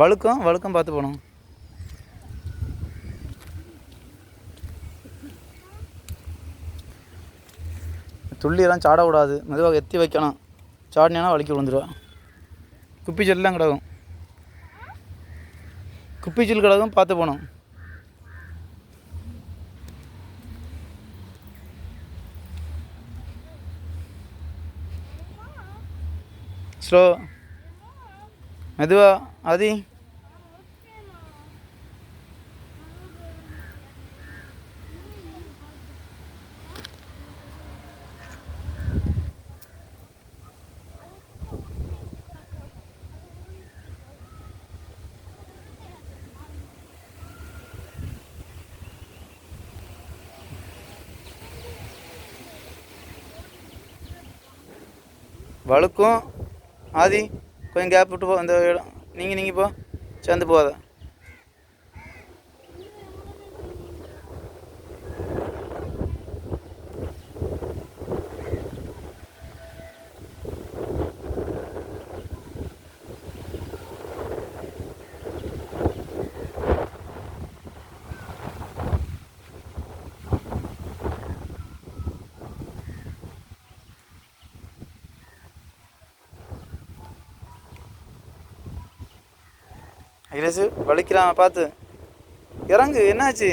வழுக்கம் வழுக்கம் பார்த்து போகணும். துள்ளியெல்லாம் சாடக்கூடாது மெதுவாக எத்தி வைக்கணும். சாடினா வலிக்கி விழுந்துருவேன் குப்பி செல்லாம் கிடக்கும். குப்பி செல் கிடக்கும் பார்த்து போகணும். ஸ்லோ. மெதுவாக ஆதி வழுக்கும் ஆதி கொஞ்சம் கேப் விட்டு போ இந்த இடம் நீங்கள் நீங்கள் போ. சேர்ந்து போகாத. அகிலேஷு வலிக்கிறான் பார்த்து. இறங்கு என்னாச்சு?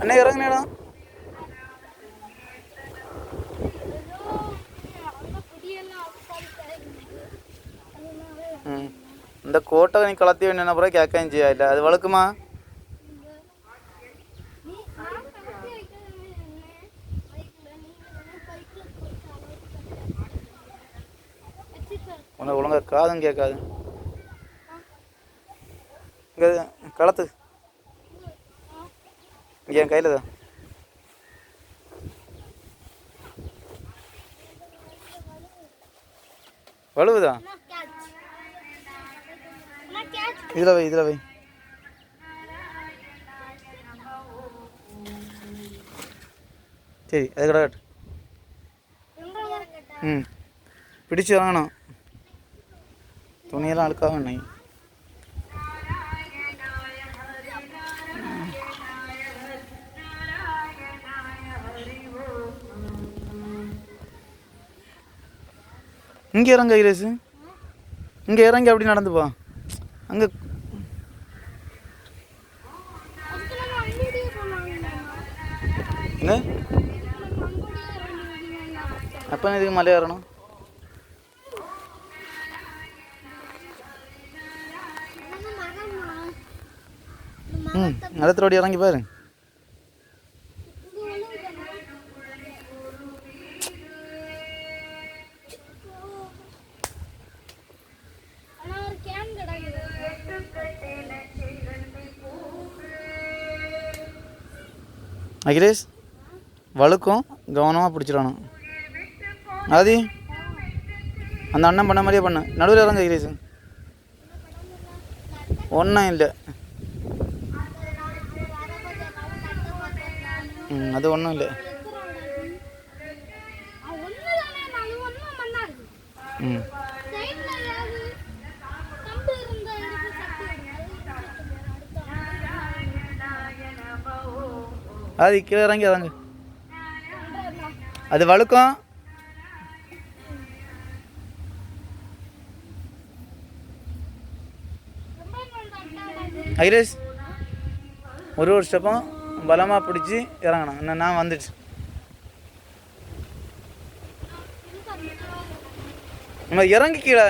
அண்ணே இறங்கு இடம் இந்த கோட்டை நீ கலத்தி வேணும் பிறகு கேட்கவும் செய்யா அது வழுக்குமா? உனக்கு ஒழுங்கா காதும் கேட்காது. களத்து இங்கே என் கையில் தான் வலுவுதா? இதில் வை இதில் வை. சரி அது கிடக்கட்டு ம். பிடிச்சு வாங்கணும். துணியெல்லாம் அழுக்காக இன்னைக்கு. இங்கே இறங்க ஐரேசு இங்கே இறங்கி அப்படி நடந்து போ. அங்கே என்ன? அப்போ இதுக்கு மலை ஏறணும் ம் நிலத்தோடி இறங்கி பாரு. அகிலேஷ் வழுக்கும் கவனமாக பிடிச்சிடணும். ஆதி அந்த அண்ணன் பண்ண மாதிரியே பண்ண. நடுவில் இறங்க அகிலேஷ். ஒன்றும் இல்லை. ம் அது ஒன்றும் இல்லை. ம். அது கீழே இறங்கி இறங்கு. அது வழுக்கம். ஐரேஷ் ஒரு ஒரு ஸ்டெப்பும் பலமாக பிடிச்சி இறங்கணும். இன்னும் நான் வந்துடுச்சு. நம்ம இறங்கி கீழே.